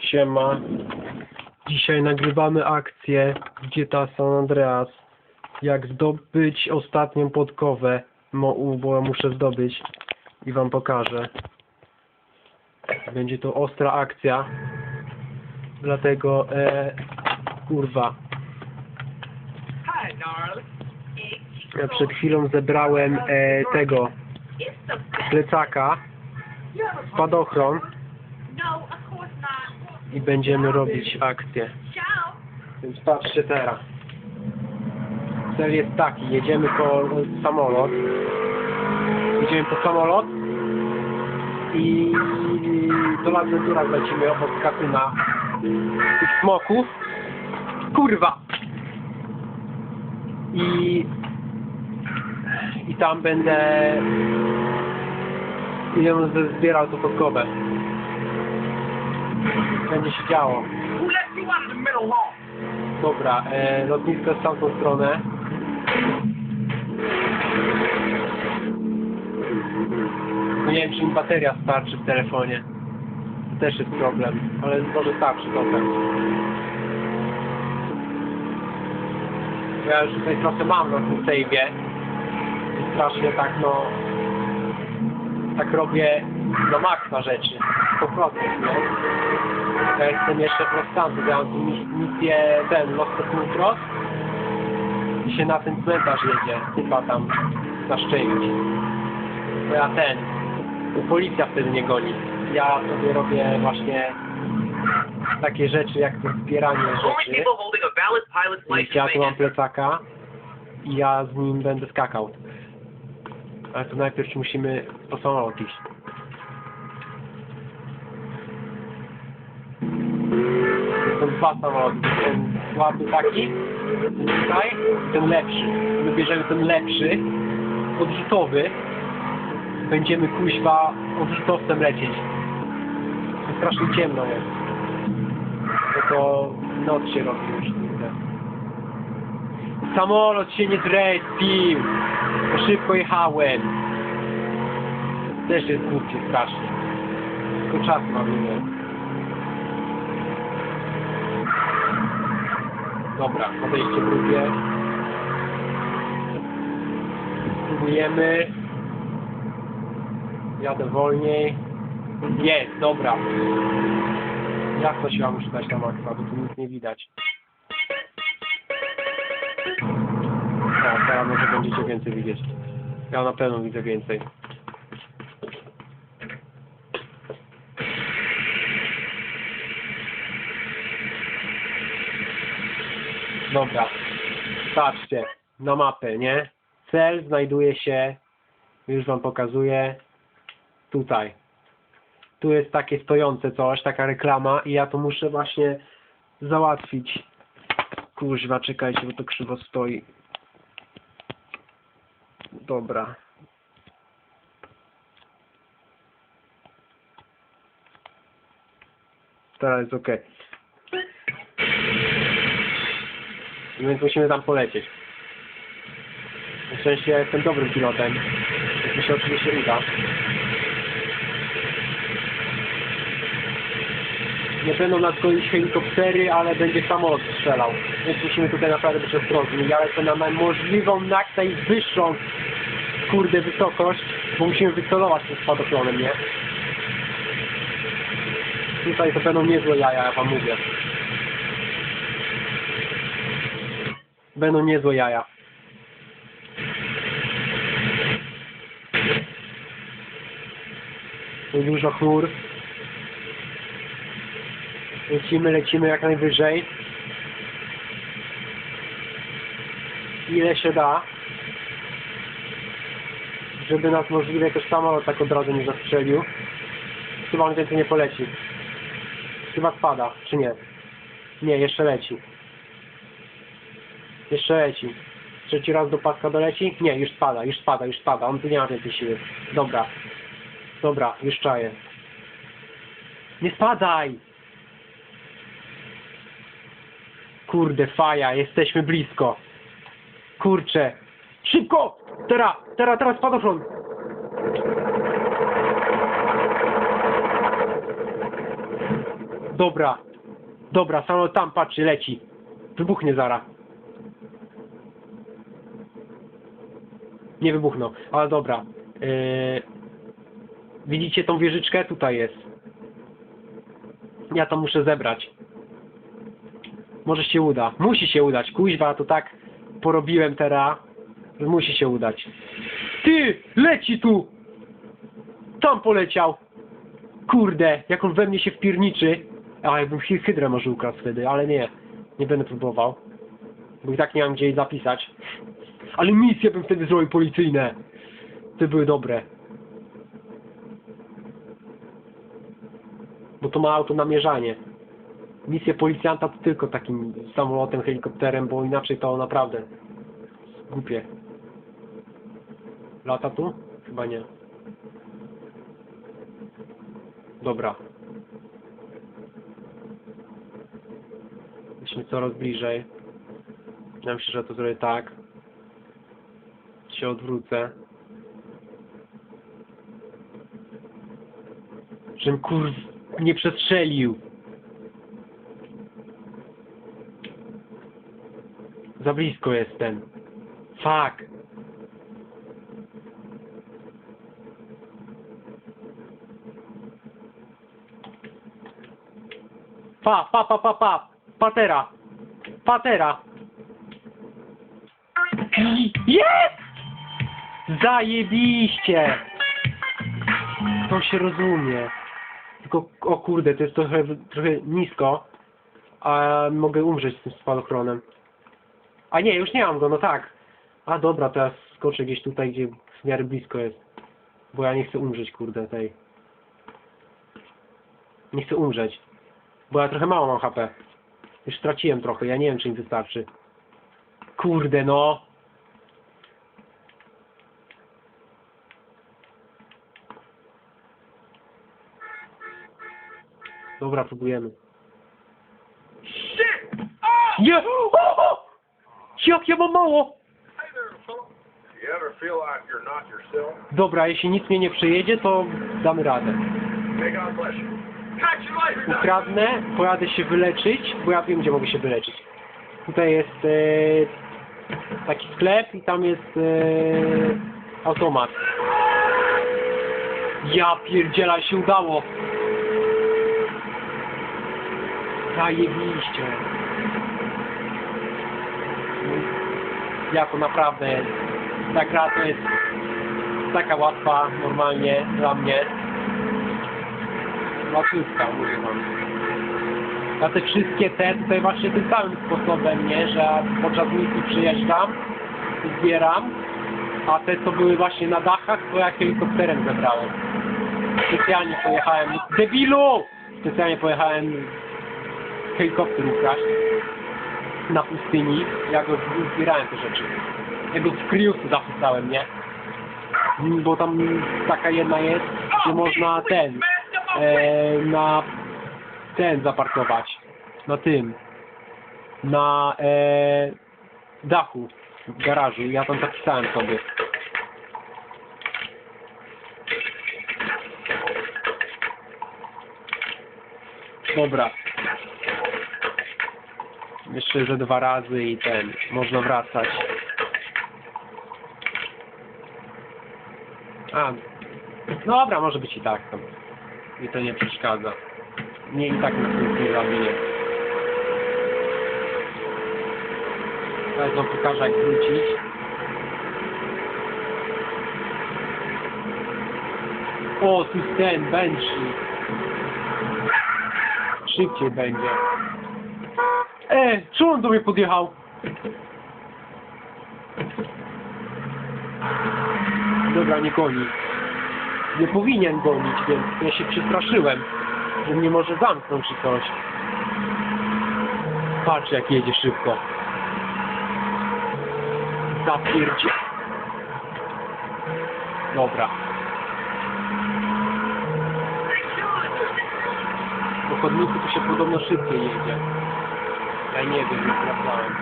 Siema. Dzisiaj nagrywamy akcję GTA San Andreas. Jak zdobyć ostatnią podkowę, bo muszę zdobyć i wam pokażę. Będzie to ostra akcja. Dlatego, e, kurwa, ja przed chwilą zebrałem e, tego plecaka, spadochron No, of course not. I będziemy robić akcję. Więc patrzcie teraz. Cel jest taki, jedziemy po samolot. Jedziemy po samolot i do Ladventura lecimy obok kasyna tych smoków. Kurwa! I i tam będę i ze- zbierał to podkowę. Będzie się działo. Dobra, e, lotnisko w tamtą stronę. No nie wiem, czy mi bateria starczy w telefonie. To też jest problem, ale może starczy trochę. Ja już tutaj trochę mam na tym save'ie. Strasznie tak no... Tak robię do maksa rzeczy. Po prostu, nie? Ja jestem jeszcze prostanty, ja mam tu mis- misję ten, Los Cross i się na ten cmentarz jedzie, chyba tam zaszczelić. Bo ja ten, policja wtedy nie goni. Ja sobie robię właśnie takie rzeczy jak to zbieranie rzeczy. Widzicie, ja tu mam plecaka i ja z nim będę skakał. Ale to najpierw musimy po samolot iść. Są dwa samoloty. Ten słaby taki, ten tutaj ten lepszy. My bierzemy ten lepszy, odrzutowy. Będziemy kuźwa odrzutowcem lecieć. To strasznie ciemno jest. No to noc się robi już. Samolot się nie zrespił. Szybko jechałem. Też jest głupie strasznie. Tylko czas mam. Dobra, podejście drugie. Spróbujemy. Jadę wolniej. Jest, dobra. Jak to się muszę dać na maksa, bo tu nic nie widać. Tak, teraz może będziecie więcej widzieć. Ja na pewno widzę więcej. Dobra. Patrzcie na mapę, nie? Cel znajduje się, już wam pokazuję, tutaj. Tu jest takie stojące coś, taka reklama i ja to muszę właśnie załatwić. Kuźwa, czekajcie, bo to krzywo stoi. Dobra. Teraz jest ok. Więc musimy tam polecieć. Na szczęście jestem dobrym pilotem. Mi się oczywiście uda. Nie będą nas gonić helikoptery, ale będzie samolot strzelał. Więc musimy tutaj naprawdę być ostrożni. Ja lecę na możliwą, jak najwyższą kurde wysokość, bo musimy wycelować tym spadochronem, nie? Tutaj to będą niezłe jaja, ja wam mówię. Będą niezłe jaja. Dużo chmur. Lecimy, lecimy jak najwyżej. Ile się da. Żeby nas możliwie jakoś samolot tak od razu nie zastrzelił. Chyba on więcej nie poleci. Chyba spada, czy nie? Nie, jeszcze leci. Jeszcze leci. Trzeci raz do paska doleci? Nie, już spada, już spada, już spada. On tu nie ma więcej siły. Dobra. Dobra, już czaję. Nie spadaj! Kurde, faja, jesteśmy blisko. Kurczę. Szybko! Teraz, teraz, teraz spadochron. Dobra. Dobra, samolot tam, patrzy, leci. Wybuchnie zara. Nie wybuchnął, ale dobra. Yy... Widzicie tą wieżyczkę? Tutaj jest. Ja to muszę zebrać. Może się uda. Musi się udać. Kuźwa, to tak porobiłem teraz, musi się udać. Ty! Leci tu! Tam poleciał! Kurde, jak on we mnie się wpierniczy. A, jakbym hy- hydrę może ukradł wtedy, ale nie. Nie będę próbował. Bo i tak nie mam gdzie jej zapisać. Ale misje bym wtedy zrobił policyjne. Te były dobre. Bo to ma auto namierzanie. Misje policjanta to tylko takim samolotem, helikopterem, bo inaczej to naprawdę głupie. Lata tu? Chyba nie. Dobra. Jesteśmy coraz bliżej. Ja myślę, że to zrobię tak. Się odwrócę. Żebym kurw nie przestrzelił. Za blisko jestem. Fuck. Pa, pa, pa, pa, pa. Patera. Patera. Jest! Zajebiście! To się rozumie. Tylko, o kurde, to jest trochę, trochę nisko. A mogę umrzeć z tym spadochronem. A nie, już nie mam go, no tak. A dobra, teraz skoczę gdzieś tutaj, gdzie w miarę blisko jest. Bo ja nie chcę umrzeć, kurde, tej. Nie chcę umrzeć. Bo ja trochę mało mam HP. Już straciłem trochę, ja nie wiem, czy mi wystarczy. Kurde, no. Dobra, próbujemy. Shit! Oh! Nie! Jak ja mam mało! Dobra, jeśli nic mnie nie przejedzie, to damy radę. Ukradnę, pojadę się wyleczyć, bo ja wiem, gdzie mogę się wyleczyć. Tutaj jest e, taki sklep i tam jest e, automat. Ja pierdziela, się udało! Zajebiście. To naprawdę, ta gra to jest taka łatwa normalnie dla mnie. Łatwiutka, mówię wam. Ja te wszystkie te tutaj właśnie tym samym sposobem, nie? Że podczas misji przyjeżdżam, zbieram, a te co były właśnie na dachach, to ja helikopterem zebrałem. Specjalnie pojechałem, debilu! Specjalnie pojechałem helikopter ukraść na pustyni, ja go zbierałem te rzeczy. Ja go w kryjówce zapisałem, nie? Bo tam taka jedna jest, gdzie można ten, e, na ten zaparkować. Na tym. Na e, dachu w garażu. Ja tam zapisałem sobie. Dobra. Jeszcze ze dwa razy i ten. Można wracać. A. Dobra, może być i tak tam. To nie przeszkadza. Nie i tak na nic nie zabiję. Teraz wam pokażę jak wrócić. O, tu ten, Banshee. Szybciej będzie. E, czemu on do mnie podjechał? Dobra, nie goni. Nie powinien gonić, więc ja się przestraszyłem, że mnie może zamknąć czy coś. Patrz jak jedzie szybko. Zapierdzie. Dobra. Po chodniku to się podobno szybciej jedzie. Ja nie wiem, nie sprawdzałem.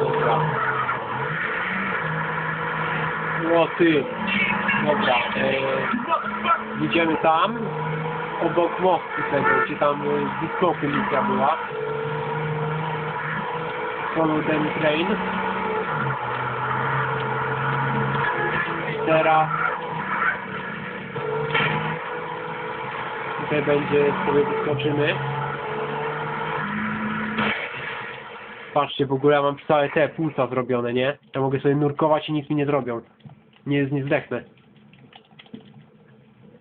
Dobra. O ty. Dobra. E, jedziemy tam. obok mostu tego, gdzie tam z Discopy misja była. Follow them train. Teraz tutaj będzie sobie wyskoczymy. Patrzcie, w ogóle ja mam całe te płuca zrobione, nie? Ja mogę sobie nurkować i nic mi nie zrobią. Nie, nie zdechnę.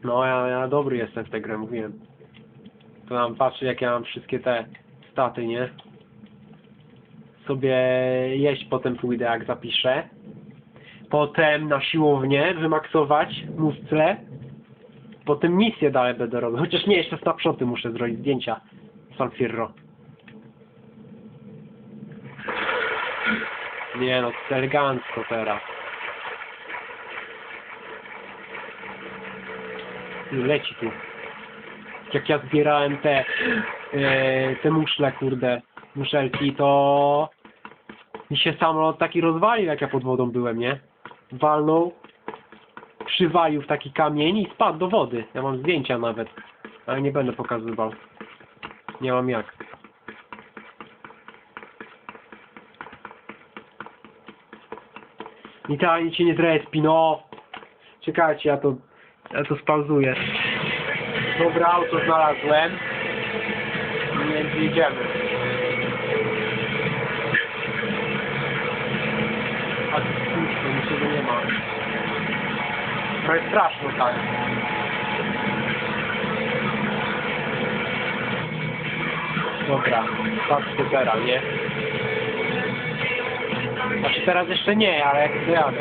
No, ja, ja dobry jestem w tę grę, mówiłem. To nam patrzy, jak ja mam wszystkie te staty, nie? Sobie jeść potem pójdę, jak zapiszę. Potem na siłownię wymaksować muscle. Potem misję dalej będę robił. Chociaż nie, jeszcze snapshoty muszę zrobić, zdjęcia. San Fierro. Nie no, elegancko teraz. Leci tu. Jak ja zbierałem te, e, te muszle, kurde, muszelki, to mi się samolot taki rozwalił, jak ja pod wodą byłem, nie? Walnął, przywalił w taki kamień i spadł do wody. Ja mam zdjęcia nawet, ale nie będę pokazywał. Nie mam jak. I ta nic się nie zrespi, no. Czekajcie, ja to, ja to spauzuję. Dobra, auto znalazłem. Więc jedziemy. A tu pusto, niczego nie ma. Trochę straszno tak. Dobra, patrzcie teraz, nie? Znaczy teraz jeszcze nie, ale jak dojadę.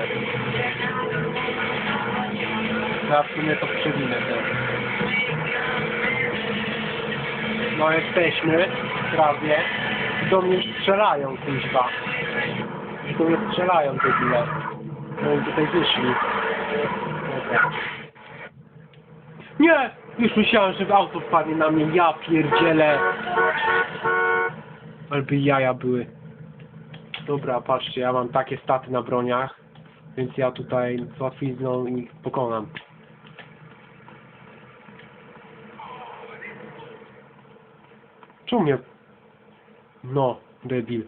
Ja w sumie to przewinę też. No jesteśmy, prawie. Do mnie strzelają, kuźwa. Do mnie strzelają te dile. No i tutaj wyszli. Dobra. Nie! Już myślałem, że w auto wpadnie na mnie. Ja pierdzielę. Alby jaja były. Dobra, patrzcie, ja mam takie staty na broniach, więc ja tutaj z łatwizną ich pokonam. Czemu mnie... No, debil.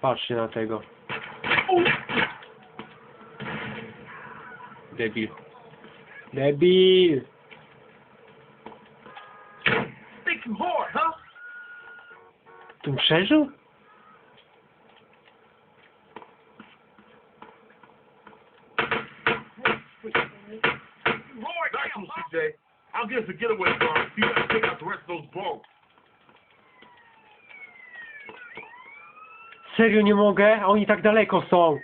Patrzcie na tego. Debil. Debil! Tu przeżył? Serio nie mogę? A oni tak daleko są.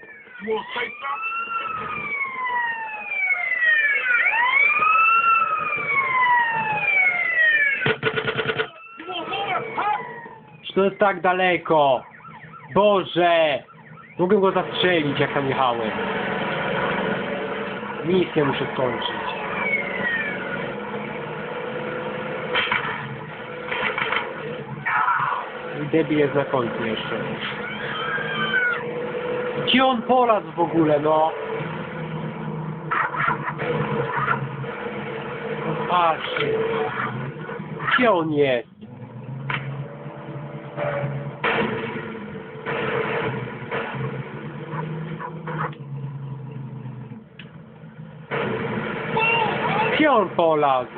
Czy to jest tak daleko? Boże! Mogę go zastrzelić, jak tam jechałem. Misję muszę skończyć. I debil jest na końcu jeszcze. Gdzie on polazł w ogóle, no? Patrzcie. Gdzie on jest? Gdzie on polazł?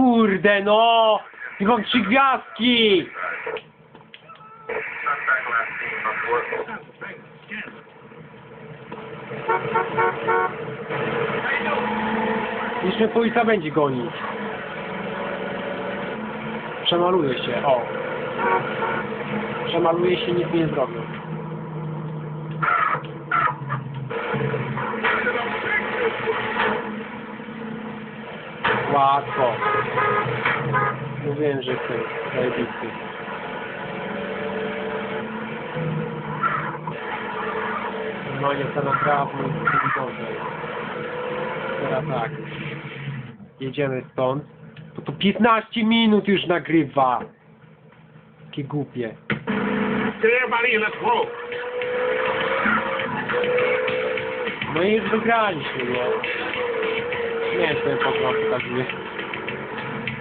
Kurde no! I mam trzy gwiazdki! Mnie policja będzie gonić. Przemaluję się, o. Przemaluję się, nic nie zrobią. Łatwo. Mówiłem, że jestem zajebisty. Normalnie to naprawdę dobrze. Teraz tak. Jedziemy stąd. To 15 minut już nagrywa. Jakie głupie. Everybody in, let's roll. No i już wygraliśmy, nie? Nie jest ten po prostu tak nie.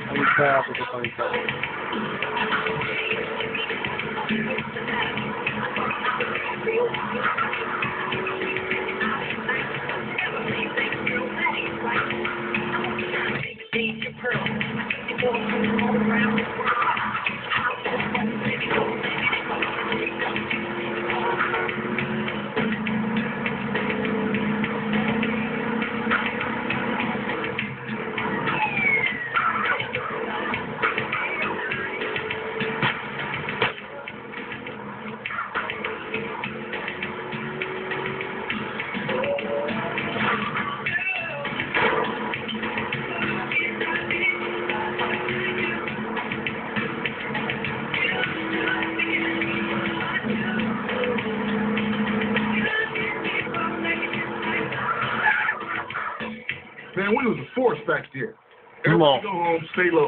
Ani teraz do końca. Man,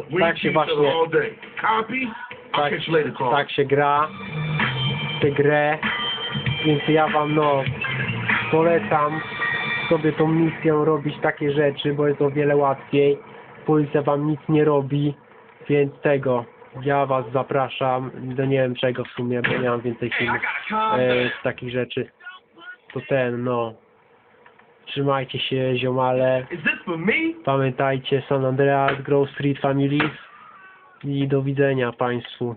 We Tak się właśnie- all day. Copy? I'll Tak, catch you later, Carl. tak się gra tę grę, więc ja wam no polecam sobie tą misją robić takie rzeczy, bo jest o wiele łatwiej. Policja wam nic nie robi, więc tego ja was zapraszam do nie wiem czego w sumie, bo nie mam więcej filmów e, z takich rzeczy. To ten no. Trzymajcie się ziomale. Is this for me? Pamiętajcie San Andreas, Grove Street Families i do widzenia Państwu.